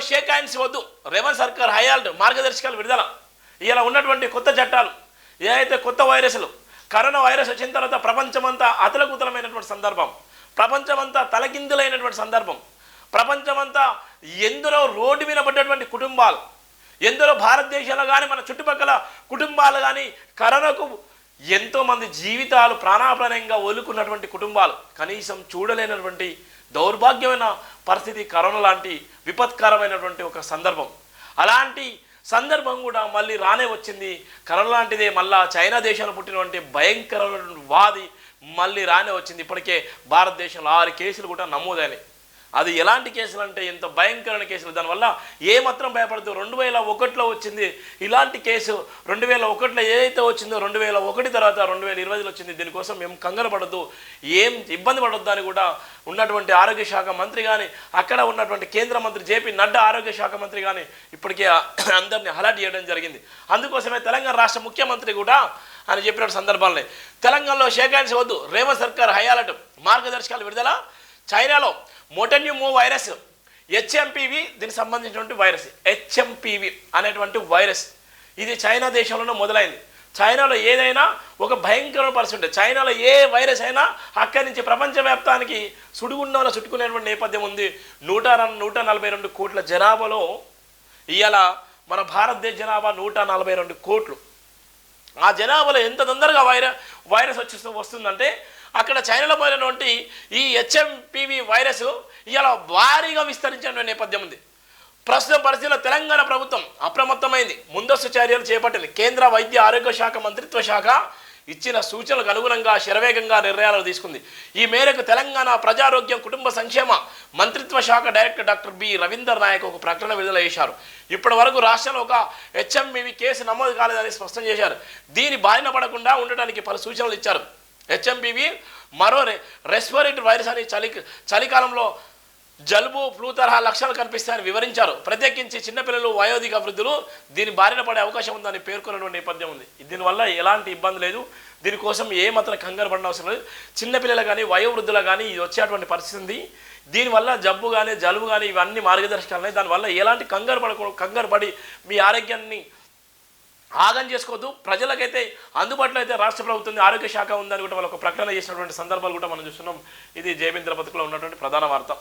Shake hands వద్దు. రేవంత్ సర్కార్ హయాలు మార్గదర్శకాలు విడుదల. ఇలా ఉన్నటువంటి కొత్త చట్టాలు ఏదైతే కొత్త వైరస్లు కరోనా వైరస్ వచ్చిన తర్వాత ప్రపంచమంతా అతలకుతలమైనటువంటి సందర్భం. ప్రపంచమంతా తలకిందులైనటువంటి సందర్భం. ప్రపంచమంతా ఎందరో రోడ్డు మీద పడ్డటువంటి కుటుంబాలు. ఎందరో భారతదేశంలో కానీ మన చుట్టుపక్కల కుటుంబాలు కానీ కరోనాకు ఎంతోమంది జీవితాలు ప్రాణాప్రాణంగా ఒలుకున్నటువంటి కుటుంబాలు. కనీసం చూడలేనటువంటి దౌర్భాగ్యమైన పరిస్థితి కరోనా లాంటి విపత్కరమైనటువంటి ఒక సందర్భం. అలాంటి సందర్భం కూడా మళ్ళీ రానే వచ్చింది. కరోనా లాంటిదే మళ్ళా చైనా దేశంలో పుట్టినటువంటి భయంకరమైనటువంటి వాది మళ్ళీ రానే వచ్చింది. ఇప్పటికే భారతదేశంలో ఆరు కేసులు కూడా నమోదైనాయి. అది ఎలాంటి కేసులు అంటే ఎంత భయంకరమైన కేసులు. దానివల్ల ఏ మాత్రం భయపడదు రెండు వేల ఒకటిలో వచ్చింది. ఇలాంటి కేసు రెండు వేల ఒకటిలో ఏదైతే వచ్చిందో రెండు వేల ఒకటి తర్వాత రెండు వేల ఇరవైలో వచ్చింది. దీనికోసం మేము కంగారు పడద్దు. ఏం ఇబ్బంది పడొద్దు అని కూడా ఉన్నటువంటి ఆరోగ్య శాఖ మంత్రి కానీ అక్కడ ఉన్నటువంటి కేంద్ర మంత్రి జేపీ నడ్డా ఆరోగ్య శాఖ మంత్రి కానీ ఇప్పటికే అందరినీ అలర్ట్ చేయడం జరిగింది. అందుకోసమే తెలంగాణ రాష్ట్ర ముఖ్యమంత్రి కూడా అని చెప్పిన సందర్భాలనే. తెలంగాణలో షేక్ హ్యాండ్స్ వద్దు. రేవంత్ సర్కార్ హై అలర్ట్. మార్గదర్శకాలు విడుదల చైనాలో మోటన్యూమో వైరస్ హెచ్ఎంపివి దీనికి సంబంధించినటువంటి వైరస్ హెచ్ఎంపివి అనేటువంటి వైరస్. ఇది చైనా దేశంలోనే మొదలైంది. చైనాలో ఏదైనా ఒక భయంకరమైన పరిస్థితి చైనాలో ఏ వైరస్ అయినా అక్కడి నుంచి ప్రపంచవ్యాప్తానికి సుడిగుండంలో చుట్టుకునేటువంటి నేపథ్యం ఉంది. నూట నూట నలభై రెండు కోట్ల జనాభాలో ఇవాళ మన భారతదేశ జనాభా నూట నలభై రెండు కోట్లు. ఆ జనాభాలో ఎంత తొందరగా వైర వైరస్ వచ్చి వస్తుందంటే అక్కడ చైనాలో పోయినటువంటి ఈ హెచ్ఎంపివి వైరస్ ఇలా భారీగా విస్తరించిన నేపథ్యం ఉంది. ప్రస్తుత పరిస్థితిలో తెలంగాణ ప్రభుత్వం అప్రమత్తమైంది. ముందస్తు చర్యలు చేపట్టింది. కేంద్ర వైద్య ఆరోగ్య శాఖ మంత్రిత్వ శాఖ ఇచ్చిన సూచనలకు అనుగుణంగా శరవేగంగా నిర్ణయాలు తీసుకుంది. ఈ మేరకు తెలంగాణ ప్రజారోగ్యం కుటుంబ సంక్షేమ మంత్రిత్వ శాఖ director doctor B. Ravinder Naik ఒక ప్రకటన విడుదల చేశారు. ఇప్పటి వరకు రాష్ట్రంలో ఒక హెచ్ఎంఈవి కేసు నమోదు కాలేదని స్పష్టం చేశారు. దీని బారిన పడకుండా ఉండటానికి పలు సూచనలు ఇచ్చారు. హెచ్ఎంబివి మరో రె రెస్పిరేటరీ వైరస్ అని చలి చలికాలంలో జలుబు ఫ్లూ తరహా లక్షణాలు కనిపిస్తాయని వివరించారు. ప్రత్యేకించి చిన్నపిల్లలు వయోధిక వృద్ధులు దీని బారిన పడే అవకాశం ఉందని పేర్కొనటువంటి నేపథ్యం ఉంది. దీనివల్ల ఎలాంటి ఇబ్బంది లేదు. దీనికోసం ఏ మాత్రం కంగారు పడిన అవసరం లేదు. చిన్నపిల్లలు కానీ వయోవృద్ధులు కానీ ఇది వచ్చేటువంటి పరిస్థితి ఉంది. దీనివల్ల జబ్బు కానీ జలుబు కానీ ఇవన్నీ మార్గదర్శకాలు ఉన్నాయి. దానివల్ల ఎలాంటి కంగారు పడకూడదు కంగారు పడి మీ ఆరోగ్యాన్ని ఆగం చేసుకోవద్దు. ప్రజలకైతే అందుబాటులో అయితే రాష్ట్ర ప్రభుత్వం ఆరోగ్య శాఖ ఉందని కూడా వాళ్ళు ఒక ప్రకటన చేసినటువంటి సందర్భాలు కూడా మనం చూస్తున్నాం. ఇది జయమేంద్ర బతుకులో ఉన్నటువంటి ప్రధాన వార్త.